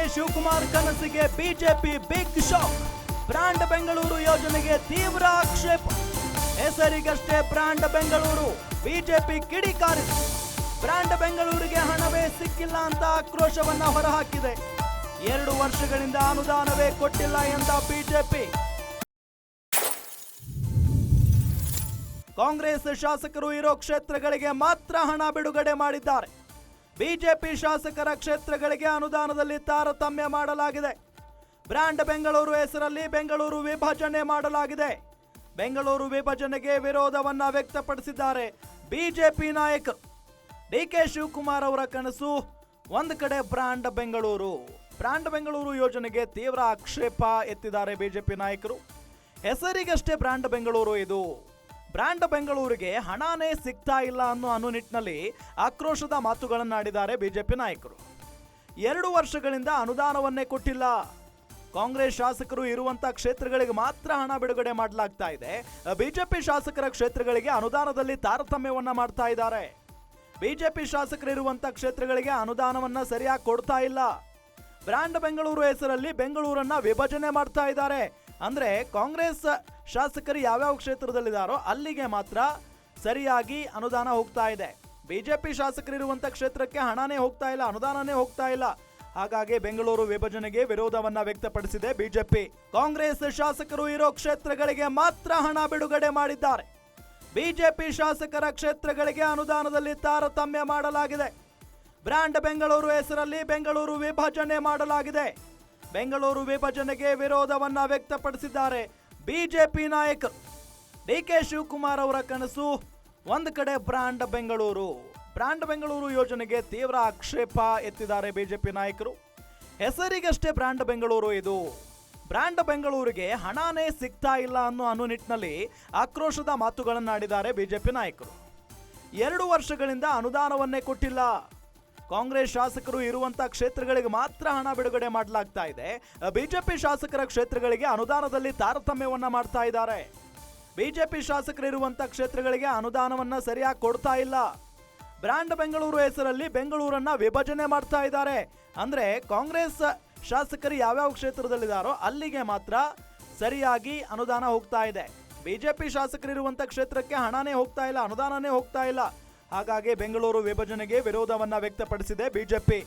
K Shivakumar ಕನಸಿಗೆ BJP big shock brand Bengaluru ಯೋಜನೆಗೆ ತೀವ್ರ ಆಕ್ಷೇಪ. ಹೆಸರಿಗಷ್ಟೇ ಬ್ರಾಂಡ್ ಬೆಂಗಳೂರು, ಬಿಜೆಪಿ ಕಿಡಿಕಾರಿದೆ ಬ್ರಾಂಡ್ ಬೆಂಗಳೂರಿಗೆ ಹಣವೇ ಸಿಕ್ಕಿಲ್ಲ ಅಂತ ಆಕ್ರೋಶವನ್ನ ಹೊರಹಾಕಿದೆ. ಎರಡು ವರ್ಷಗಳಿಂದ ಅನುದಾನವೇ ಕೊಟ್ಟಿಲ್ಲ ಎಂದ ಬಿಜೆಪಿ. ಕಾಂಗ್ರೆಸ್ ಶಾಸಕರು ಇರೋ ಕ್ಷೇತ್ರಗಳಿಗೆ ಮಾತ್ರ ಹಣ ಬಿಡುಗಡೆ ಮಾಡಿದ್ದಾರೆ. ಬಿಜೆಪಿ ಶಾಸಕರ ಕ್ಷೇತ್ರಗಳಿಗೆ ಅನುದಾನದಲ್ಲಿ ತಾರತಮ್ಯ ಮಾಡಲಾಗಿದೆ. ಬ್ರ್ಯಾಂಡ್ ಬೆಂಗಳೂರು ಹೆಸರಲ್ಲಿ ಬೆಂಗಳೂರು ವಿಭಜನೆ ಮಾಡಲಾಗಿದೆ. ಬೆಂಗಳೂರು ವಿಭಜನೆಗೆ ವಿರೋಧವನ್ನ ವ್ಯಕ್ತಪಡಿಸಿದ್ದಾರೆ ಬಿಜೆಪಿ ನಾಯಕರು. ಡಿ ಕೆ ಶಿವಕುಮಾರ್ ಅವರ ಕನಸು, ಒಂದು ಕಡೆ ಬ್ರಾಂಡ್ ಬೆಂಗಳೂರು. ಬ್ರಾಂಡ್ ಬೆಂಗಳೂರು ಯೋಜನೆಗೆ ತೀವ್ರ ಆಕ್ಷೇಪ ಎತ್ತಿದ್ದಾರೆ ಬಿಜೆಪಿ ನಾಯಕರು. ಹೆಸರಿಗಷ್ಟೇ ಬ್ರಾಂಡ್ ಬೆಂಗಳೂರು ಇದು. ಬ್ರಾಂಡ್ ಬೆಂಗಳೂರಿಗೆ ಹಣನೇ ಸಿಗ್ತಾ ಇಲ್ಲ ಅನ್ನೋ ಅನ್ನೋ ನಿಟ್ಟಿನಲ್ಲಿ ಆಕ್ರೋಶದ ಮಾತುಗಳನ್ನಾಡಿದ್ದಾರೆ ಬಿಜೆಪಿ ನಾಯಕರು. ಎರಡು ವರ್ಷಗಳಿಂದ ಅನುದಾನವನ್ನೇ ಕೊಟ್ಟಿಲ್ಲ. ಕಾಂಗ್ರೆಸ್ ಶಾಸಕರು ಇರುವಂತ ಕ್ಷೇತ್ರಗಳಿಗೆ ಮಾತ್ರ ಹಣ ಬಿಡುಗಡೆ ಮಾಡಲಾಗ್ತಾ ಇದೆ. ಬಿಜೆಪಿ ಶಾಸಕರ ಕ್ಷೇತ್ರಗಳಿಗೆ ಅನುದಾನದಲ್ಲಿ ತಾರತಮ್ಯವನ್ನ ಮಾಡ್ತಾ ಇದ್ದಾರೆ. ಬಿಜೆಪಿ ಶಾಸಕರಿರುವಂತ ಕ್ಷೇತ್ರಗಳಿಗೆ ಅನುದಾನವನ್ನ ಸರಿಯಾಗಿ ಕೊಡ್ತಾ ಇಲ್ಲ. ಬ್ರ್ಯಾಂಡ್ ಬೆಂಗಳೂರು ಹೆಸರಲ್ಲಿ ಬೆಂಗಳೂರನ್ನ ವಿಭಜನೆ ಮಾಡ್ತಾ ಇದ್ದಾರೆ. ಅಂದ್ರೆ ಕಾಂಗ್ರೆಸ್ ಶಾಸಕರು ಯಾವ್ಯಾವ ಕ್ಷೇತ್ರದಲ್ಲಿದ್ದಾರೋ ಅಲ್ಲಿಗೆ ಮಾತ್ರ ಸರಿಯಾಗಿ ಅನುದಾನ ಹೋಗ್ತಾ ಇದೆ. ಬಿಜೆಪಿ ಶಾಸಕರಿರುವಂತ ಕ್ಷೇತ್ರಕ್ಕೆ ಹಣನೇ ಹೋಗ್ತಾ ಇಲ್ಲ, ಅನುದಾನನೇ ಹೋಗ್ತಾ ಇಲ್ಲ. ಹಾಗಾಗಿ ಬೆಂಗಳೂರು ವಿಭಜನೆಗೆ ವಿರೋಧವನ್ನ ವ್ಯಕ್ತಪಡಿಸಿದೆ ಬಿಜೆಪಿ. ಕಾಂಗ್ರೆಸ್ ಶಾಸಕರು ಇರೋ ಕ್ಷೇತ್ರಗಳಿಗೆ ಮಾತ್ರ ಹಣ ಬಿಡುಗಡೆ ಮಾಡಿದ್ದಾರೆ. ಬಿಜೆಪಿ ಶಾಸಕರ ಕ್ಷೇತ್ರಗಳಿಗೆ ಅನುದಾನದಲ್ಲಿ ತಾರತಮ್ಯ ಮಾಡಲಾಗಿದೆ. ಬ್ರ್ಯಾಂಡ್ ಬೆಂಗಳೂರು ಹೆಸರಲ್ಲಿ ಬೆಂಗಳೂರು ವಿಭಜನೆ ಮಾಡಲಾಗಿದೆ. ಬೆಂಗಳೂರು ವಿಭಜನೆಗೆ ವಿರೋಧವನ್ನ ವ್ಯಕ್ತಪಡಿಸಿದ್ದಾರೆ. ಬಿಜೆಪಿ ನಾಯಕರು ಡಿ ಕೆ ಶಿವಕುಮಾರ್ ಅವರ ಕನಸು ಒಂದು ಕಡೆ ಬ್ರಾಂಡ್ ಬೆಂಗಳೂರು. ಬ್ರಾಂಡ್ ಬೆಂಗಳೂರು ಯೋಜನೆಗೆ ತೀವ್ರ ಆಕ್ಷೇಪ ಎತ್ತಿದ್ದಾರೆ ಬಿಜೆಪಿ ನಾಯಕರು. ಹೆಸರಿಗಷ್ಟೇ ಬ್ರಾಂಡ್ ಬೆಂಗಳೂರು ಇದು. ಬ್ರಾಂಡ್ ಬೆಂಗಳೂರಿಗೆ ಹಣನೇ ಸಿಗ್ತಾ ಇಲ್ಲ ಅನ್ನೋ ಅನು ನಿಟ್ಟಿನಲ್ಲಿ ಆಕ್ರೋಶದ ಮಾತುಗಳನ್ನಾಡಿದ್ದಾರೆ ಬಿಜೆಪಿ ನಾಯಕರು. ಎರಡು ವರ್ಷಗಳಿಂದ ಅನುದಾನವನ್ನೇ ಕೊಟ್ಟಿಲ್ಲ. ಕಾಂಗ್ರೆಸ್ ಶಾಸಕರು ಇರುವಂತಹ ಕ್ಷೇತ್ರಗಳಿಗೆ ಮಾತ್ರ ಹಣ ಬಿಡುಗಡೆ ಮಾಡಲಾಗ್ತಾ ಇದೆ. ಬಿಜೆಪಿ ಶಾಸಕರ ಕ್ಷೇತ್ರಗಳಿಗೆ ಅನುದಾನದಲ್ಲಿ ತಾರತಮ್ಯವನ್ನ ಮಾಡ್ತಾ ಇದ್ದಾರೆ. ಬಿಜೆಪಿ ಶಾಸಕರು ಇರುವಂತ ಕ್ಷೇತ್ರಗಳಿಗೆ ಅನುದಾನವನ್ನ ಸರಿಯಾಗಿ ಕೊಡ್ತಾ ಇಲ್ಲ. ಬ್ರಾಂಡ್ ಬೆಂಗಳೂರು ಹೆಸರಲ್ಲಿ ಬೆಂಗಳೂರನ್ನ ವಿಭಜನೆ ಮಾಡ್ತಾ ಇದ್ದಾರೆ. ಅಂದ್ರೆ ಕಾಂಗ್ರೆಸ್ ಶಾಸಕರು ಯಾವ್ಯಾವ ಕ್ಷೇತ್ರದಲ್ಲಿದ್ದಾರೋ ಅಲ್ಲಿಗೆ ಮಾತ್ರ ಸರಿಯಾಗಿ ಅನುದಾನ ಹೋಗ್ತಾ ಇದೆ. ಬಿಜೆಪಿ ಶಾಸಕರಿರುವಂಥ ಕ್ಷೇತ್ರಕ್ಕೆ ಹಣನೇ ಹೋಗ್ತಾ ಇಲ್ಲ, ಅನುದಾನನೇ ಹೋಗ್ತಾ ಇಲ್ಲ. ಹಾಗಾಗಿ ಬೆಂಗಳೂರು ವಿಭಜನೆಗೆ ವಿರೋಧವನ್ನ ವ್ಯಕ್ತಪಡಿಸಿದೆ ಬಿಜೆಪಿ.